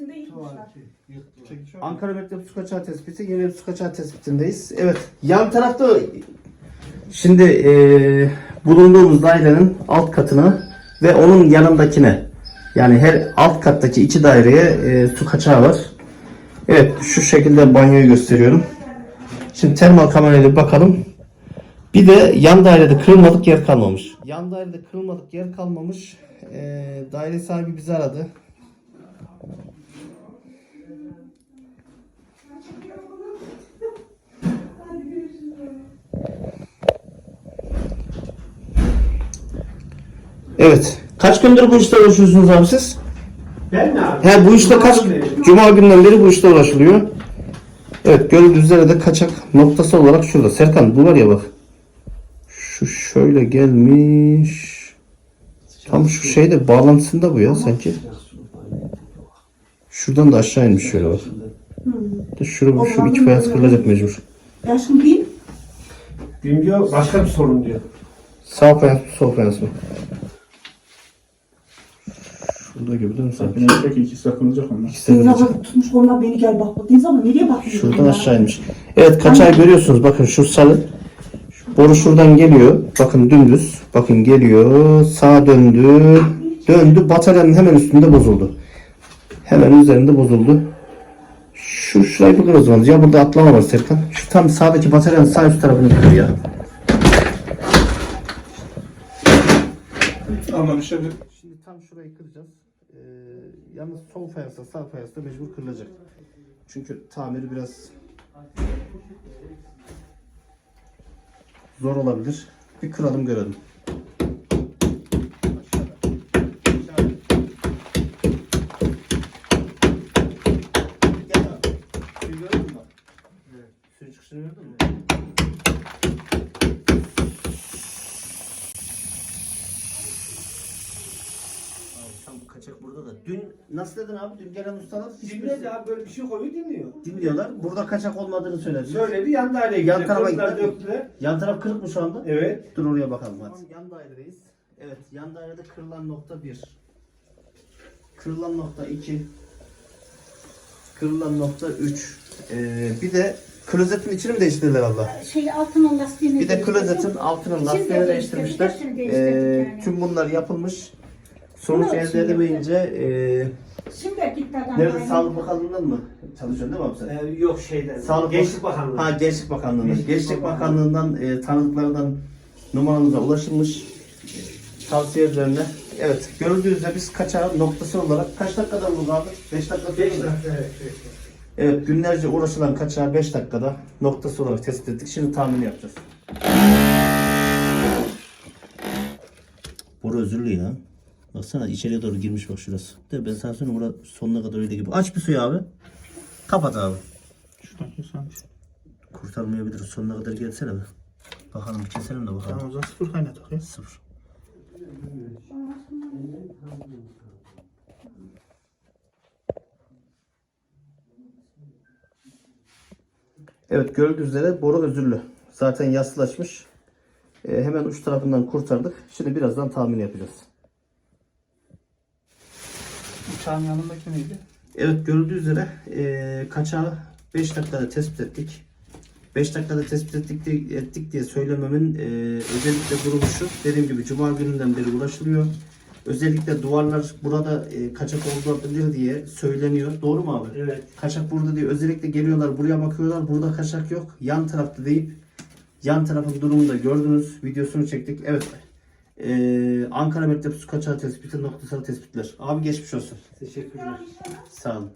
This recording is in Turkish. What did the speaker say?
ikisini de yıkmışlar. Ankara Mektep Su Kaçağı Tespiti, Yeni Su Kaçağı Tespitindeyiz. Evet, yan tarafta şimdi eee, bulunduğumuz dairenin alt katına ve onun yanındakine yani her alt kattaki iki daireye eee, su kaçağı var. Evet, şu şekilde banyoyu gösteriyorum. Şimdi termal kamerayla bakalım. Bir de yan dairede kırılmadık yer kalmamış. Yan dairede kırılmadık yer kalmamış. Eee, daire sahibi bizi aradı. Evet. Kaç gündür bu işte uğraşıyorsunuz abi siz? Ben mi abi? He bu işte kaç Cuma günden beri bu işte uğraşılıyor. Evet gördüğünüz üzere de kaçak noktası olarak şurada. Serkan bu var ya bak. Şu şöyle gelmiş. Tam şu şeyde bağlantısında bu ya sanki. Şuradan da aşağı inmiş şöyle bak. De Şurada şu iki fayans kırılacak mecbur. Yaşım değil. Gün diyor başka bir sorun diyor. Sağ fayans mı sol fayans mı? Şurada gibi değil mi sanki? Güneşteki ikisi takılacak onlar. İkisi de kırılacak. abla tutmuş koluna beni gel bak. Deniz abla nereye bakıyorsun? Şuradan ya? aşağı inmiş. Evet kaçağı görüyorsunuz. Bakın şu sarı. Boru şuradan geliyor. Bakın dümdüz. Bakın geliyor. Sağa döndü. Döndü. Bataryanın hemen üstünde bozuldu. Hemen üzerinde bozuldu. Şu şurayı bir kır o zaman. Ya burada atlama var Serkan. Şu tam sağdaki bataryanın sağ üst tarafını kır ya. Şey Şimdi tam şurayı kıracağız. Ee, yalnız sol fayansla sağ fayansla mecbur kırılacak. Çünkü tamiri biraz zor olabilir. Bir kıralım görelim. Gel abi. Suyu gördün mü bak? Suyun çıkışını gördün mü? Abi tam kaçak burada da. Dün nasıl dedin abi? Dün gelen ustalar Dinle ya böyle bir şey koyuyor dinliyor. dinliyorlar. Burada kaçak olmadığını söyledi. Söyledi yan daireye Yan gitti. tarafa gitti. döktüler. Yan taraf kırık mı şu anda? Evet. Dur oraya bakalım hadi. Yan dairedeyiz. Evet, yan dairede kırılan nokta 1. Kırılan nokta 2. Kırılan nokta 3. Ee, bir de klozetin içini mi değiştirdiler abla? şey altının lastiğini Bir de değiştirdim. klozetin altının de lastiğini değiştirdik, değiştirmişler. hepsini değiştirdik Ee, yani. tüm bunlar yapılmış. Sonuç Bunu elde şimdi edemeyince ee, Şimdi gitti adam. nerede aynı. Sağlık Bakanlığı'ndan mı çalışıyorsun değil mi abi sen? Ee, yok şeyden. Sağlık Gençlik Bakanlığı. Ha Gençlik Bakanlığı'ndan. Gençlik Gençlik Bakanlığı. Bakanlığı'ndan e, tanıdıklardan numaranıza ulaşılmış. Tavsiye üzerine. Evet görüldüğü üzere biz kaçağı noktası olarak kaç dakikada bulduk abi? 5 dakika. 5 dakika evet. beş dakika. Evet günlerce uğraşılan kaçağı 5 dakikada noktası olarak tespit ettik. Şimdi tahmin yapacağız. Bora özürlü ya. Baksana içeriye doğru girmiş bak şurası. De ben sana söyleyeyim bura sonuna kadar öyle gibi. Aç bir suyu abi. Kapat abi. Şuradan kesanmış. Kurtarmayabiliriz. Sonuna kadar gelsene be. Bakalım bir keselim de bakalım. Tamam o zaman sıfır kaynatak ya. Sıfır. Evet gördüğünüz üzere boru özürlü. Zaten yassılaşmış. Ee, hemen uç tarafından kurtardık. Şimdi birazdan tahmin yapacağız. Uçağın yanındaki neydi? Evet görüldüğü üzere eee kaçağı 5 dakikada tespit ettik. 5 dakikada tespit ettik ettik diye söylememin eee, özellikle durumu şu. Dediğim gibi cuma gününden beri ulaşılıyor. Özellikle duvarlar burada eee, kaçak olabilir diye söyleniyor. Doğru mu abi? Evet. Kaçak burada diye özellikle geliyorlar buraya bakıyorlar. Burada kaçak yok. Yan tarafta deyip yan tarafın durumunu da gördünüz. Videosunu çektik. Evet. Eee, Ankara Mektep Su Kaçağı Tespiti noktasal tespitler. Abi geçmiş olsun. Teşekkürler. Sağ olun.